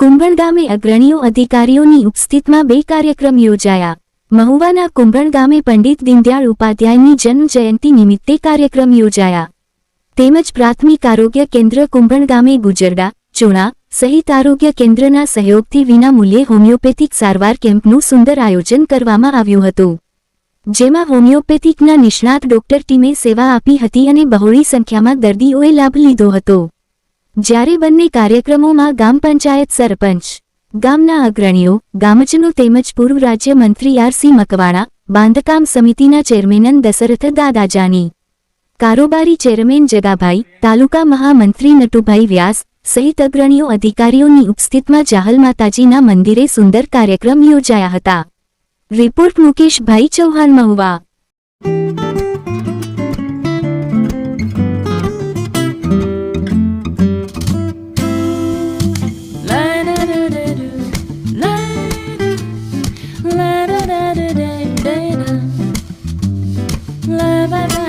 કુંભણ ગામે અગ્રણીઓ અધિકારીઓની ઉપસ્થિતિમાં બે કાર્યક્રમ યોજાયા. મહુવાના કુંભણ ગામે પંડિત દીનદયાળ ઉપાધ્યાયની જન્મ જયંતિ નિમિત્તે કાર્યક્રમ યોજાયા. તેમજ પ્રાથમિક આરોગ્ય કેન્દ્ર કુંભણ ગામે ગુજરડા, ચુણા સહિત આરોગ્ય કેન્દ્રના સહયોગથી વિનામૂલ્યે હોમિયોપેથિક સારવાર કેમ્પનું સુંદર આયોજન કરવામાં આવ્યું હતું. જેમાં હોમિયોપેથિકના નિષ્ણાત ડોક્ટર ટીમે સેવા આપી હતી અને બહોળી સંખ્યામાં દર્દીઓએ લાભ લીધો હતો. જ્યારે બંને કાર્યક્રમોમાં ગામ પંચાયત સરપંચ, ગામના અગ્રણીઓ, ગામજનો તેમજ પૂર્વ રાજ્ય મંત્રી આરસી મકવાણા, બાંધકામ સમિતિના ચેરમેનન દશરથ દાદાજાની, કારોબારી ચેરમેન જગાભાઈ, તાલુકા મહામંત્રી નટુભાઈ વ્યાસ સહિત અગ્રણીઓ અધિકારીઓની ઉપસ્થિતિમાં જાહલ માતાજીના મંદિરે સુંદર કાર્યક્રમ યોજાયા હતા. Report Mukeshbhai Chauhan Mahuva. baby, la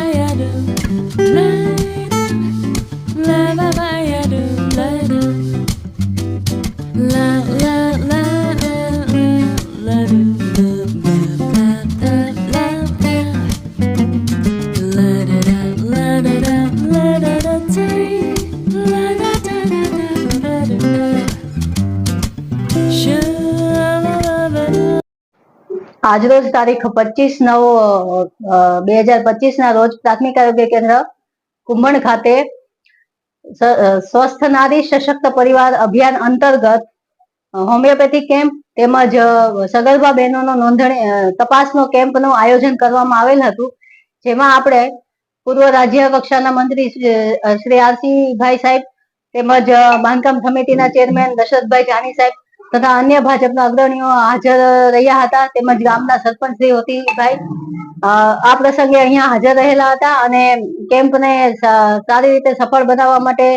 આજરોજ તારીખ પચીસ નવ બે હજાર પચીસ ના રોજ પ્રાથમિક આરોગ્ય કેન્દ્ર કુંભણ ખાતે સ્વસ્થ નારી સશક્ત પરિવાર અભિયાન અંતર્ગત હોમિયોપેથી કેમ્પ તેમજ સગર્ભા બહેનોનો નોંધણી તપાસનો કેમ્પનું આયોજન કરવામાં આવેલ હતું. જેમાં આપણે પૂર્વ રાજ્ય કક્ષાના મંત્રી શ્રી- આરસીભાઈ સાહેબ તેમજ બાંધકામ સમિતિના ચેરમેન દશરથભાઈ જાની સાહેબ તથા અન્ય ભાજપના અગ્રણીઓ હાજર રહ્યા હતા. તેમજ ગામના સરપંચ શ્રી હોતીભાઈ આ પ્રસંગે અહીંયા હાજર રહેલા હતા અને કેમ્પને સારી રીતે સફળ બનાવવા માટે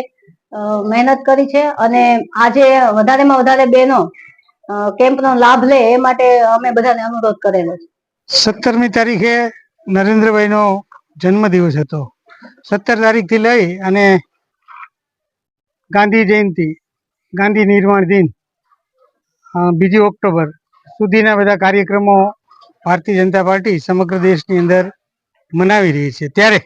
મહેનત કરી છે અને આજે વધારેમાં વધારે બહેનો કેમ્પનો લાભ લે એ માટે અમે બધાને અનુરોધ કરેલો છે. સત્તરમી તારીખે નરેન્દ્રભાઈનો જન્મદિવસ હતો. સત્તર તારીખથી લઈ અને ગાંધી જયંતિ, ગાંધી નિર્વાણ દિન બીજી ઓક્ટોબર સુધીના બધા કાર્યક્રમો ભારતીય જનતા પાર્ટી સમગ્ર દેશની અંદર મનાવી રહી છે. ત્યારે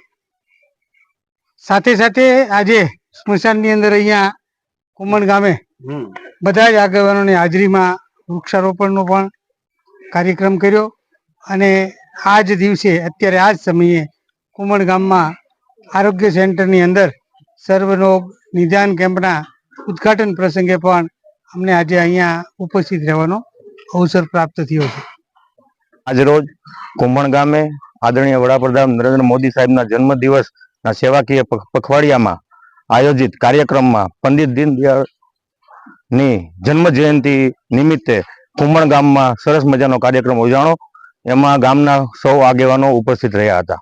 સાથે સાથે આજે સ્મશાનની અંદર અહીંયા કુમણ ગામે બધા જ આગેવાનોની હાજરીમાં વૃક્ષારોપણનો પણ કાર્યક્રમ કર્યો અને આ જ દિવસે અત્યારે આ જ સમયે કુમણ ગામમાં આરોગ્ય સેન્ટરની અંદર સર્વરોગ નિદાન કેમ્પના ઉદ્ઘાટન પ્રસંગે પણ અમને આજે અહીંયા ઉપસ્થિત રહેવાનો અવસર પ્રાપ્ત થયો છે. આજરોજ કુંભણ ગામે આદરણીય વડાપ્રધાન નરેન્દ્ર મોદી સાહેબના જન્મદિવસના સેવાકીય પખવાડિયામાં આયોજિત કાર્યક્રમમાં પંડિત દીનદયાળની જન્મ જયંતિ નિમિત્તે કુંભણ ગામમાં સરસ મજાનો કાર્યક્રમ યોજાણો એમાં ગામના સૌ આગેવાનો ઉપસ્થિત રહ્યા હતા.